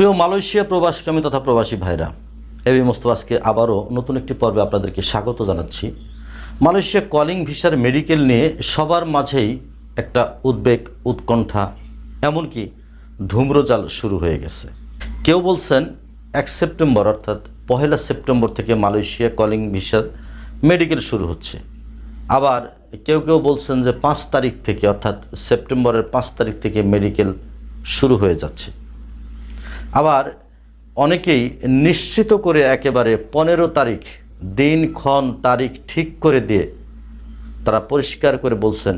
প্রিয় মালয়েশিয়া প্রবাসকামী তথা প্রবাসী ভাইরা এবি মোস্তফাজকে আবারও নতুন একটি পর্বে আপনাদেরকে স্বাগত জানাচ্ছি। মালয়েশিয়া কলিং ভিসার মেডিকেল নিয়ে সবার মাঝেই একটা উদ্বেগ, উৎকণ্ঠা, এমনকি ধূম্রজাল শুরু হয়ে গেছে। কেউ বলছেন এক সেপ্টেম্বর অর্থাৎ পহেলা সেপ্টেম্বর থেকে মালয়েশিয়া কলিং ভিসার মেডিকেল শুরু হচ্ছে। আবার কেউ কেউ বলছেন যে পাঁচ তারিখ থেকে অর্থাৎ সেপ্টেম্বরের পাঁচ তারিখ থেকে মেডিকেল শুরু হয়ে যাচ্ছে। আবার অনেকেই নিশ্চিত করে একেবারে পনেরো তারিখ, দিন, ক্ষণ, তারিখ ঠিক করে দিয়ে তারা পরিষ্কার করে বলছেন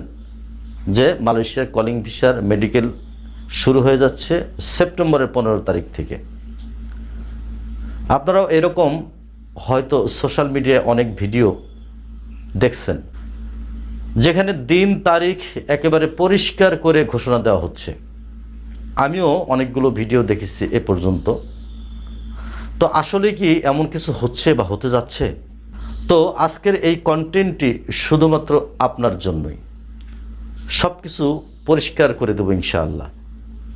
যে মালয়েশিয়ার কলিং ভিসার মেডিকেল শুরু হয়ে যাচ্ছে সেপ্টেম্বরের পনেরো তারিখ থেকে। আপনারাও এরকম হয়তো সোশ্যাল মিডিয়ায় অনেক ভিডিও দেখছেন, যেখানে দিন, তারিখ একেবারে পরিষ্কার করে ঘোষণা দেওয়া হচ্ছে। আমিও অনেকগুলো ভিডিও দেখেছি এ পর্যন্ত। তো আসলে কি এমন কিছু হচ্ছে বা হতে যাচ্ছে? তো আজকের এই কন্টেন্টটি শুধুমাত্র আপনার জন্যই। সব কিছু পরিষ্কার করে দেবো ইনশাআল্লাহ।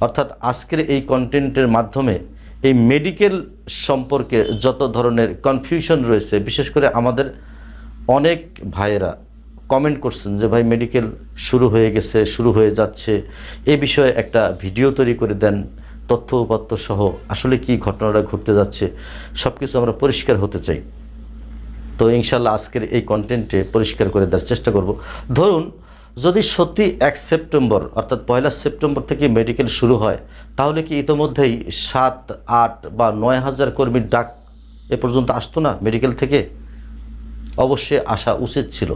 অর্থাৎ আজকের এই কন্টেন্টের মাধ্যমে এই মেডিকেল সম্পর্কে যত ধরনের কনফিউশন রয়েছে, বিশেষ করে আমাদের অনেক ভাইয়েরা কমেন্ট করছেন যে, ভাই মেডিকেল শুরু হয়ে গেছে, শুরু হয়ে যাচ্ছে। এ বিষয়ে একটা ভিডিও তৈরি করে দেন, তথ্য উপাত্ত সহ। আসলে কি ঘটনাটা ঘটতে যাচ্ছে সব কিছু আমরা পরিষ্কার হতে চাই। তো ইনশাল্লাহ আজকের এই কন্টেন্টে পরিষ্কার করে দেওয়ার চেষ্টা করব। ধরুন, যদি সত্যি এক সেপ্টেম্বর, অর্থাৎ পয়লা সেপ্টেম্বর থেকে মেডিকেল শুরু হয়, তাহলে কি ইতোমধ্যেই সাত, আট বা নয় হাজার কর্মীর ডাক এ পর্যন্ত আসতো না মেডিকেল থেকে? অবশ্যই আসা উচিত ছিল।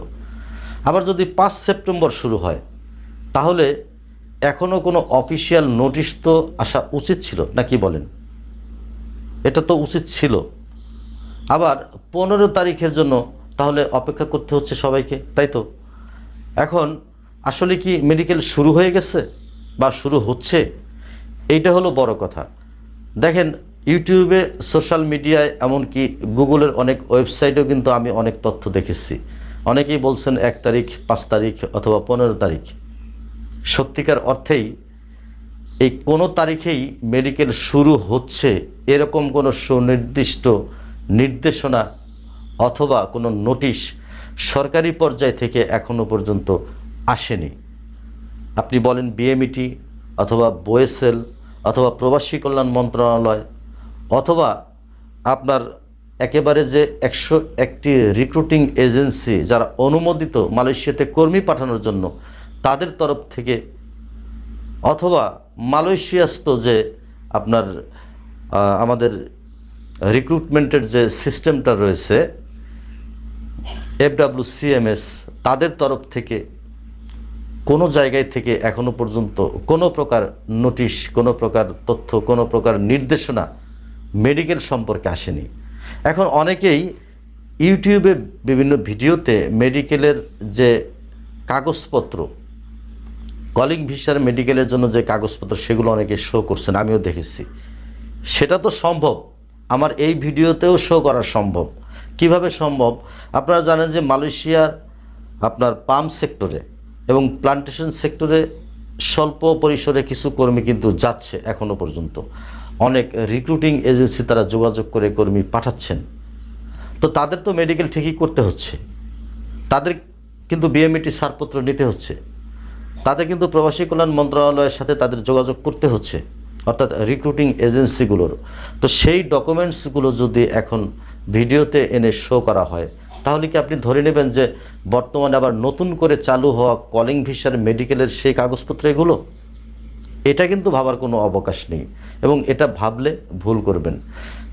আবার যদি পাঁচ সেপ্টেম্বর শুরু হয়, তাহলে এখনও কোনো অফিসিয়াল নোটিশ তো আসা উচিত ছিল, না কি বলেন? এটা তো উচিত ছিল। আবার পনেরো তারিখের জন্য তাহলে অপেক্ষা করতে হচ্ছে সবাইকে, তাই তো? এখন আসলে কি মেডিকেল শুরু হয়ে গেছে বা শুরু হচ্ছে? এইটা হলো বড় কথা। দেখেন, ইউটিউবে, সোশ্যাল মিডিয়ায়, এমনকি গুগলের অনেক ওয়েবসাইটেও কিন্তু আমি অনেক তথ্য দেখেছি। অনেকেই বলছেন এক তারিখ, পাঁচ তারিখ অথবা পনেরো তারিখ। সত্যিকার অর্থেই এই কোনো তারিখেই মেডিকেল শুরু হচ্ছে এরকম কোনো সুনির্দিষ্ট নির্দেশনা অথবা কোনো নোটিশ সরকারি পর্যায় থেকে এখনও পর্যন্ত আসেনি। আপনি বলেন বিএমইটি অথবা বোয়েসেল অথবা প্রবাসী কল্যাণ মন্ত্রণালয় অথবা আপনার একেবারে যে একশো একটি রিক্রুটিং এজেন্সি যারা অনুমোদিত মালয়েশিয়াতে কর্মী পাঠানোর জন্য তাদের তরফ থেকে অথবা মালয়েশিয়াস্থ যে আপনার আমাদের রিক্রুটমেন্টের যে সিস্টেমটা রয়েছে এফডাব্লিউ সিএমএস তাদের তরফ থেকে কোনো জায়গায় থেকে এখনও পর্যন্ত কোনো প্রকার নোটিশ, কোনো প্রকার তথ্য, কোনো প্রকার নির্দেশনা মেডিকেল সম্পর্কে আসেনি। এখন অনেকেই ইউটিউবে বিভিন্ন ভিডিওতে মেডিকেলের যে কাগজপত্র, কলিং ভিসার মেডিকেলের জন্য যে কাগজপত্র সেগুলো অনেকে শো করছেন, আমিও দেখেছি। সেটা তো সম্ভব। আমার এই ভিডিওতেও শো করা সম্ভব। কীভাবে সম্ভব? আপনারা জানেন যে মালয়েশিয়ার আপনার পাম্প সেক্টরে এবং প্লান্টেশন সেক্টরে স্বল্প পরিসরে কিছু কর্মী কিন্তু যাচ্ছে এখনও পর্যন্ত। অনেক রিক্রুটিং এজেন্সি তারা যোগাযোগ করে কর্মী পাঠাচ্ছেন। তো তাদের তো মেডিকেল ঠিকই করতে হচ্ছে। তাদের কিন্তু বিএমইটি ছাড়পত্র নিতে হচ্ছে। তাদের কিন্তু প্রবাসী কল্যাণ মন্ত্রণালয়ের সাথে তাদের যোগাযোগ করতে হচ্ছে, অর্থাৎ রিক্রুটিং এজেন্সিগুলোর তো সেই ডকুমেন্টসগুলো যদি এখন ভিডিওতে এনে শো করা হয়, তাহলে কি আপনি ধরে নেবেন যে বর্তমানে আবার নতুন করে চালু হওয়া কলিং ভিসার মেডিকেলের সেই কাগজপত্র এগুলো? এটা কিন্তু ভাবার কোনো অবকাশ নেই এবং এটা ভাবলে ভুল করবেন।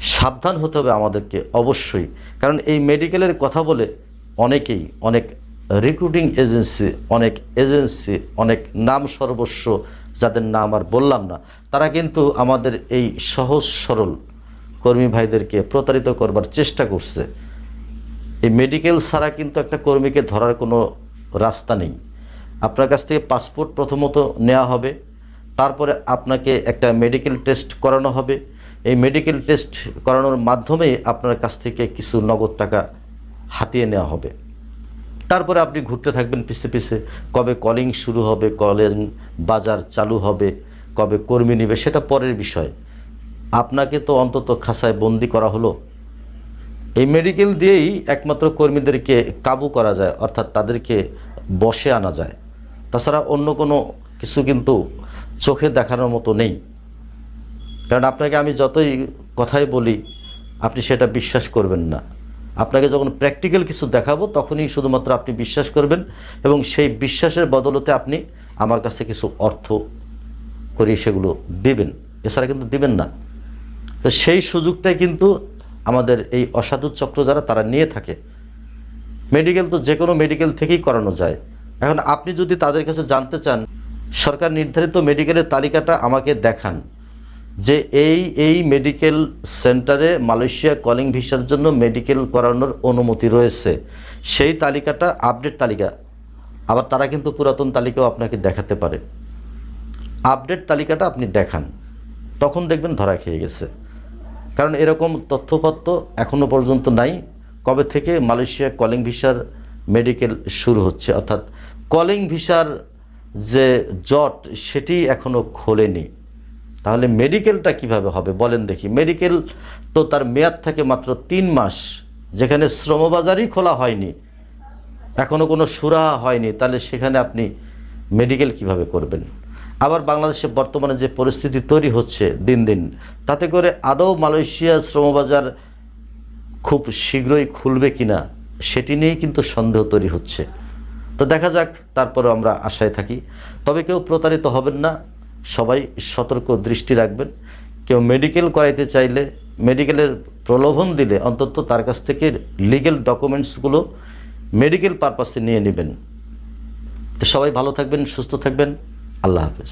সাবধান হতে হবে আমাদেরকে অবশ্যই। কারণ এই মেডিকেলের কথা বলে অনেকেই, অনেক রিক্রুটিং এজেন্সি অনেক এজেন্সি অনেক নাম সর্বস্ব, যাদের নাম আর বললাম না, তারা কিন্তু আমাদের এই সহজ সরল কর্মী ভাইদেরকে প্রতারিত করবার চেষ্টা করছে। এই মেডিকেল ছাড়া কিন্তু একটা কর্মীকে ধরার কোনো রাস্তা নেই। আপনার কাছ থেকে পাসপোর্ট প্রথমত নেওয়া হবে। তারপরে আপনাকে একটা মেডিকেল টেস্ট করানো হবে। এই মেডিকেল টেস্ট করানোর মাধ্যমেই আপনার কাছ থেকে কিছু নগদ টাকা হাতিয়ে নেওয়া হবে। তারপরে আপনি ঘুরতে থাকবেন পিছে পিছে। কবে কলিং শুরু হবে কলিং বাজার চালু হবে, কবে কর্মী নেবে, সেটা পরের বিষয়। আপনাকে তো অন্তত খাসায় বন্দি করা হলো। এই মেডিকেল দিয়েই একমাত্র কর্মীদেরকে কাবু করা যায়, অর্থাৎ তাদেরকে বসে আনা যায়। তাছাড়া অন্য কোনো কিছু কিন্তু চোখে দেখানোর মতো নেই। কারণ আপনাকে আমি যতই কথাই বলি, আপনি সেটা বিশ্বাস করবেন না। আপনাকে যখন প্র্যাকটিক্যাল কিছু দেখাবো, তখনই শুধুমাত্র আপনি বিশ্বাস করবেন এবং সেই বিশ্বাসের বদলতে আপনি আমার কাছে কিছু অর্থ করে সেগুলো দেবেন। এছাড়া কিন্তু দিবেন না। তো সেই সুযোগটাই কিন্তু আমাদের এই অসাধু চক্র যারা, তারা নিয়ে থাকে। মেডিকেল তো যে কোনো মেডিকেল থেকেই করানো যায়। এখন আপনি যদি তাদের কাছে জানতে চান সরকার নির্ধারিত মেডিকেলের তালিকাটা আমাকে দেখান, যে এই এই মেডিকেল সেন্টারে মালয়েশিয়া কলিং ভিসার জন্য মেডিকেল করানোর অনুমতি রয়েছে। সেই তালিকাটা আপডেট তালিকা, আবার তারা কিন্তু পুরাতন তালিকাও আপনাকে দেখাতে পারে। আপডেট তালিকাটা আপনি দেখান, তখন দেখবেন ধরা খেয়ে গেছে। কারণ এরকম তথ্যপত্র এখনও পর্যন্ত নাই, কবে থেকে মালয়েশিয়া কলিং ভিসার মেডিকেল শুরু হচ্ছে। অর্থাৎ কলিং ভিসার যে জট সেটি এখনও খোলেনি। তাহলে মেডিকেলটা কীভাবে হবে? বলেন দেখি। মেডিকেল তো তার মেয়াদ থাকে মাত্র তিন মাস, যেখানে শ্রমবাজারই খোলা হয়নি। এখনও কোনো সুরাহা হয়নি। তাহলে সেখানে আপনি মেডিকেল কীভাবে করবেন? আবার বাংলাদেশে বর্তমানে যে পরিস্থিতি তৈরি হচ্ছে দিন দিন, তাতে করে আদৌ মালয়েশিয়া শ্রমবাজার খুব শীঘ্রই খুলবে কিনা, সেটি নিয়েই কিন্তু সন্দেহ তৈরি হচ্ছে। তো দেখা যাক তারপরে আমরা আশায় থাকি। তবে কেউ প্রতারিত হবেন না, সবাই সতর্ক দৃষ্টি রাখবেন। কেউ মেডিকেল করাইতে চাইলে মেডিকেলের প্রলোভন দিলে অন্তত তার কাছ থেকে লিগেল ডকুমেন্টসগুলো মেডিকেল পারপাসে নিয়ে নেবেন। তো সবাই ভালো থাকবেন, সুস্থ থাকবেন। আল্লাহ হাফেজ।